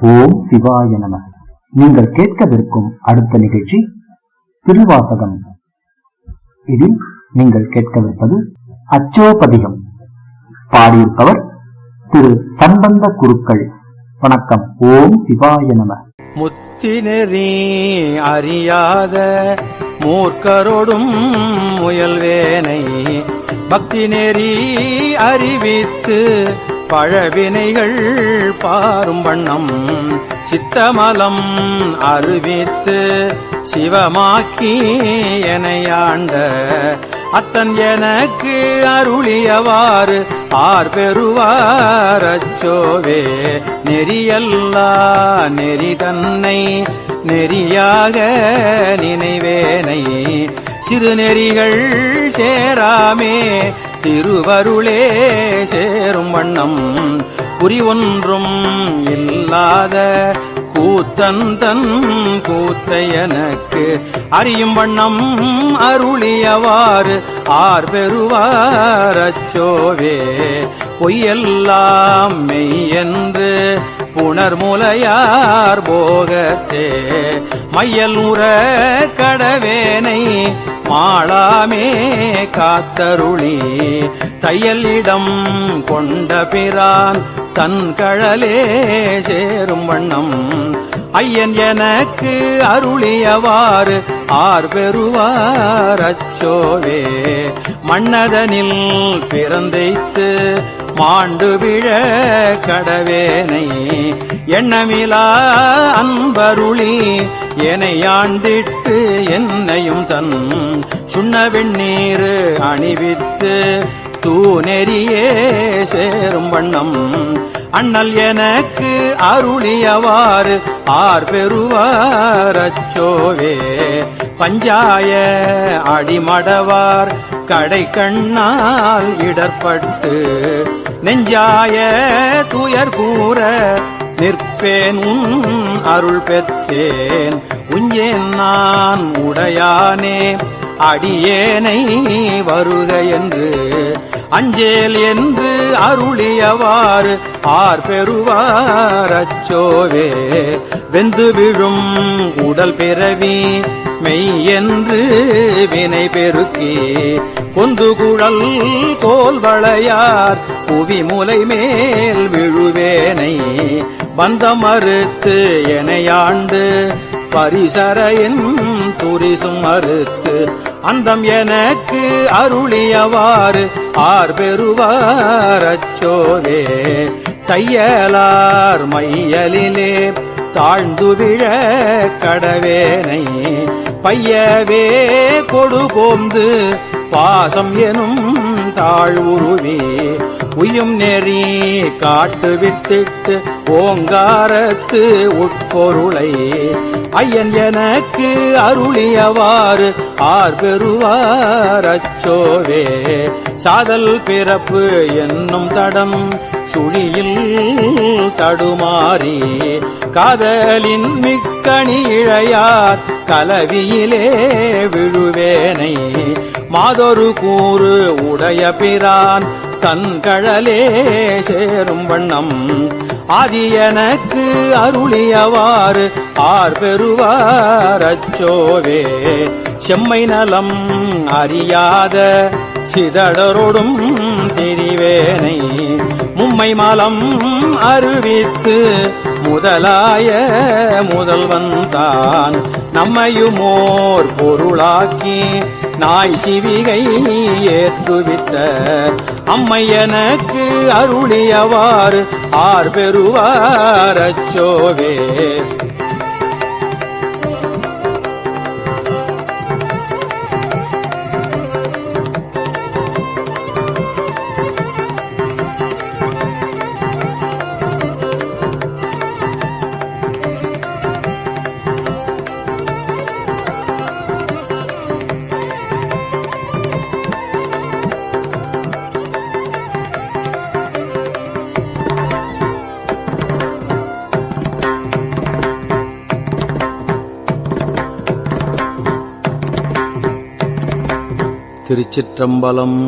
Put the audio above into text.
ஓம் சிவாய நம. நீங்கள் கேட்கவிருக்கும் அடுத்த நிகழ்ச்சி திருவாசகம். இதில் நீங்கள் கேட்கவிருப்பது அச்சோபதிகம். பாடியிருப்பவர் திரு சம்பந்த குருக்கள். வணக்கம். ஓம் சிவாய நம. முத்தினெறி அறியாத மூர்க்கரோடும் முயல்வேனை. பக்தி நெறி அறிவித்து பழவினைகள் பாரும் வண்ணம் சித்தமலம் அறிவித்து சிவமாக்கி எனையாண்ட அத்தன் எனக்கு அருளியவாறு ஆர் பெறுவார் அச்சோவே. நெறியல்லா நெறி தன்னை நெறியாக நினைவேனை. சிறுநெறிகள் சேராமே திருவருளே சேரும் வண்ணம். குறி ஒன்றும் இல்லாத கூத்தன் தன் கூத்தை எனக்கு அறியும் வண்ணம் அருளியவாறு ஆர் பெறுவார் அச்சோவே. பொய்யெல்லாம் மெய்யென்று புணர்முலையார் போகத்தே. மையல் உற கடவேனை மாளாமே காத்தருளி தையலிடம் கொண்ட பிரான் தன் கழலே சேரும் வண்ணம். ஐயன் எனக்கு அருளியவாறு ஆர் பெறுவார் அச்சோவே. மன்னதனில் பிறந்தைத்து மாண்டு விழ கடவேனை எண்ணமிலா அன்பருளி என்னை ஆண்டிட்டு என்னையும் தன் சுண்ண வெண்ணீர் அணிவித்து தூநெறியே சேரும் வண்ணம். அண்ணல் எனக்கு அருளியவாறு ஆர் பெறுவார் அச்சோவே. பஞ்சாய அடிமடவார் கடை கண்ணால் இடர்பட்டு நெஞ்சாய துயர் கூற நிற்பேன் உன் அருள் பெற்றேன். உஞ்சேன் நான் உடையானே அடியேனை வருக என்று அஞ்சேல் என்று அருளியவாறு ஆர் பெறுவார் அச்சோவே. வெந்து விழும் உடல் பிறவி மெய் என்று வினை பெருக்கி கொந்து குழல் கோல் வளையார் புவி முலை மேல் விழுவேனை. வந்த மறுத்து எனையாண்டு பரிசரையின் துரிசும் மறுத்து அந்தம் எனக்கு அருளியவாறு ஆர் பெறுவார் அச்சோவே தையலார் மையலிலே தாழ்ந்து விழ கடவேனை. பையவே கொடு போந்து பாசம் எனும் தாழ்வுருவே உயும் நெறி காட்டு வித்திட்டு ஓங்காரத்து உட்பொருளை. ஐயன் எனக்கு அருளியவாறு ஆர் பெறுவார் அச்சோவே. சாதல் பிறப்பு என்னும் தடம் சுழியில் தடுமாறி. காதலின் மிக்கணி இழையார் கலவியிலே விழுவேனை. மாதொரு கூறு உடைய பிரான் தன்கழலே சேரும் வண்ணம். ஆதி எனக்கு அருளியவாறு ஆர் பெறுவார் அச்சோவே. செம்மை நலம் அறியாத சிதடரோடும் திரிவேனை. மும்மை மலம் அறிவித்து முதலாய முதல்வன் தான். நம்மையுமோர் பொருளாக்கி நாய் சிவிகை ஏற்றுவித்த அம்மை எனக்கு அருளியவாறு ஆர் பெறுவார் அச்சோவே திருச்சிற்றம்பலம்.